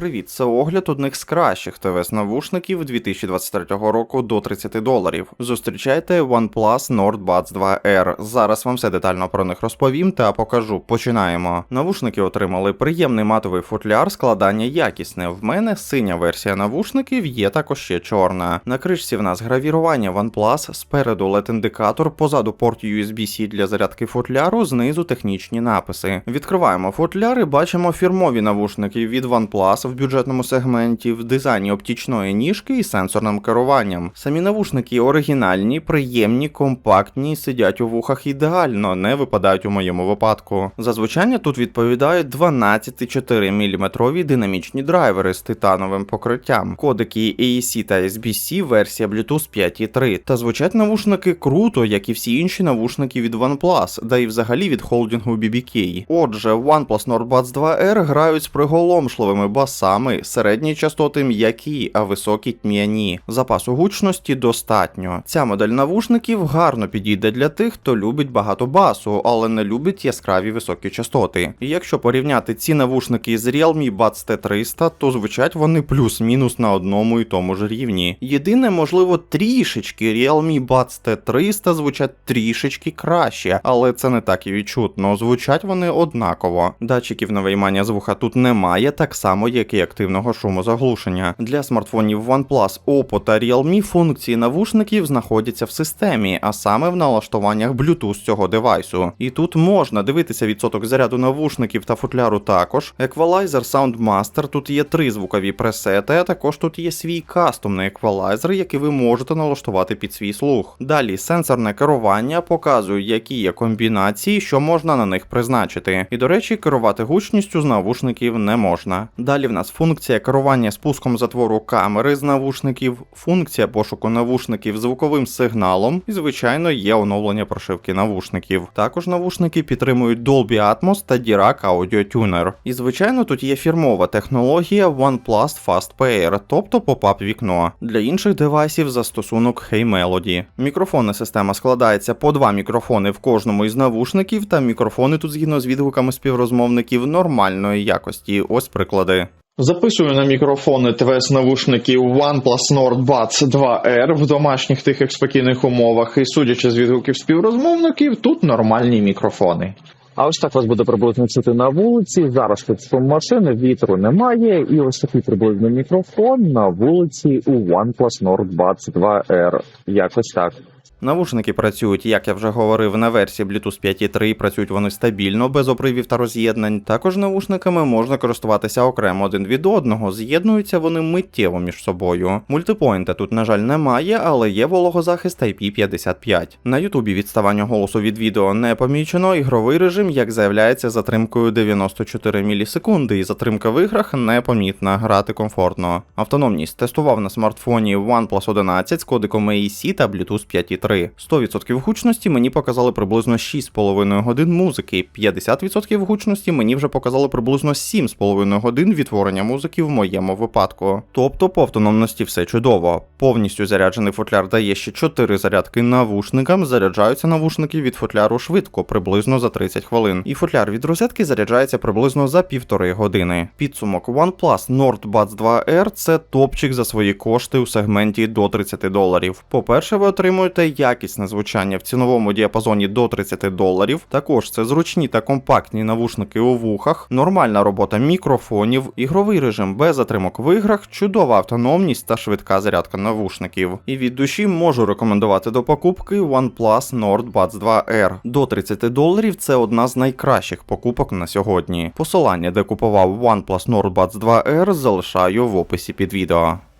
Привіт, це огляд одних з кращих ТВС навушників 2023 року до 30 доларів. Зустрічайте OnePlus Nord Buds 2R. Зараз вам все детально про них розповім та покажу. Починаємо. Навушники отримали приємний матовий футляр, складання якісне. В мене синя версія навушників, є також ще чорна. На кришці в нас гравірування OnePlus, спереду LED-індикатор, позаду порт USB-C для зарядки футляру, знизу технічні написи. Відкриваємо футляр і бачимо фірмові навушники від OnePlus в бюджетному сегменті, в дизайні оптічної ніжки і сенсорним керуванням. Самі навушники оригінальні, приємні, компактні, сидять у вухах ідеально, не випадають у моєму випадку. За звучання тут відповідають 12,4 мм динамічні драйвери з титановим покриттям, кодики AEC та SBC, версія Bluetooth 5.3. Та звучать навушники круто, як і всі інші навушники від OnePlus, да і взагалі від холдингу BBK. Отже, OnePlus Nord Buds 2R грають з приголомшливими басами, середні частоти м'які, а високі тьмяні. Запасу гучності достатньо. Ця модель навушників гарно підійде для тих, хто любить багато басу, але не любить яскраві високі частоти. І якщо порівняти ці навушники з Realme Buds T300, то звучать вони плюс-мінус на одному і тому ж рівні. Єдине, можливо, трішечки Realme Buds T300 звучать трішечки краще, але це не так і відчутно. Звучать вони однаково. Датчиків на виймання звука тут немає, так само як і активного шумозаглушення. Для смартфонів OnePlus, Oppo та Realme функції навушників знаходяться в системі, а саме в налаштуваннях Bluetooth цього девайсу. І тут можна дивитися відсоток заряду навушників та футляру також. Equalizer Soundmaster, тут є три звукові пресети, а також тут є свій кастомний еквалайзер, який ви можете налаштувати під свій слух. Далі сенсорне керування показує, які є комбінації, що можна на них призначити. І до речі, керувати гучністю з навушників не можна. Далі в нас функція керування спуском затвору камери з навушників, функція пошуку навушників звуковим сигналом, і, звичайно, є оновлення прошивки навушників. Також навушники підтримують Dolby Atmos та Dirac Audio Tuner. І, звичайно, тут є фірмова технологія OnePlus Fast Pair, тобто поп-ап вікно. Для інших девайсів застосунок Hey Melody. Мікрофонна система складається по два мікрофони в кожному із навушників, та мікрофони тут згідно з відгуками співрозмовників нормальної якості. Ось приклади. Записую на мікрофони ТВС навушників OnePlus Nord Buds 2R в домашніх тихих спокійних умовах, і судячи з відгуків співрозмовників, тут нормальні мікрофони. А ось так вас буде приблизно чути на вулиці. Зараз тут шум машини, вітру немає, і ось такий приблизно мікрофон на вулиці у OnePlus Nord Buds 2R. Якось так. Навушники працюють, як я вже говорив, на версії Bluetooth 5.3, працюють вони стабільно, без опривів та роз'єднань. Також навушниками можна користуватися окремо один від одного, з'єднуються вони миттєво між собою. Мультипойнта тут, на жаль, немає, але є вологозахист IP55. На Ютубі відставання голосу від відео не помічено, ігровий режим, як заявляється, затримкою 94 мілісекунди, і затримка в іграх непомітна, грати комфортно. Автономність тестував на смартфоні OnePlus 11 з кодиком AEC та Bluetooth 5.3. 100% гучності мені показали приблизно 6,5 годин музики, 50% гучності мені вже показали приблизно 7,5 годин відтворення музики в моєму випадку. Тобто по автономності все чудово. Повністю заряджений футляр дає ще 4 зарядки навушникам, заряджаються навушники від футляру швидко, приблизно за 30 хвилин. І футляр від розетки заряджається приблизно за півтори години. Підсумок OnePlus Nord Buds 2R це топчик за свої кошти у сегменті до 30 доларів. По-перше, ви отримуєте якісне звучання в ціновому діапазоні до 30 доларів. Також це зручні та компактні навушники у вухах, нормальна робота мікрофонів, ігровий режим без затримок в іграх, чудова автономність та швидка зарядка навушників. І від душі можу рекомендувати до покупки OnePlus Nord Buds 2R. До 30 доларів це одна з найкращих покупок на сьогодні. Посилання, де купував OnePlus Nord Buds 2R, залишаю в описі під відео.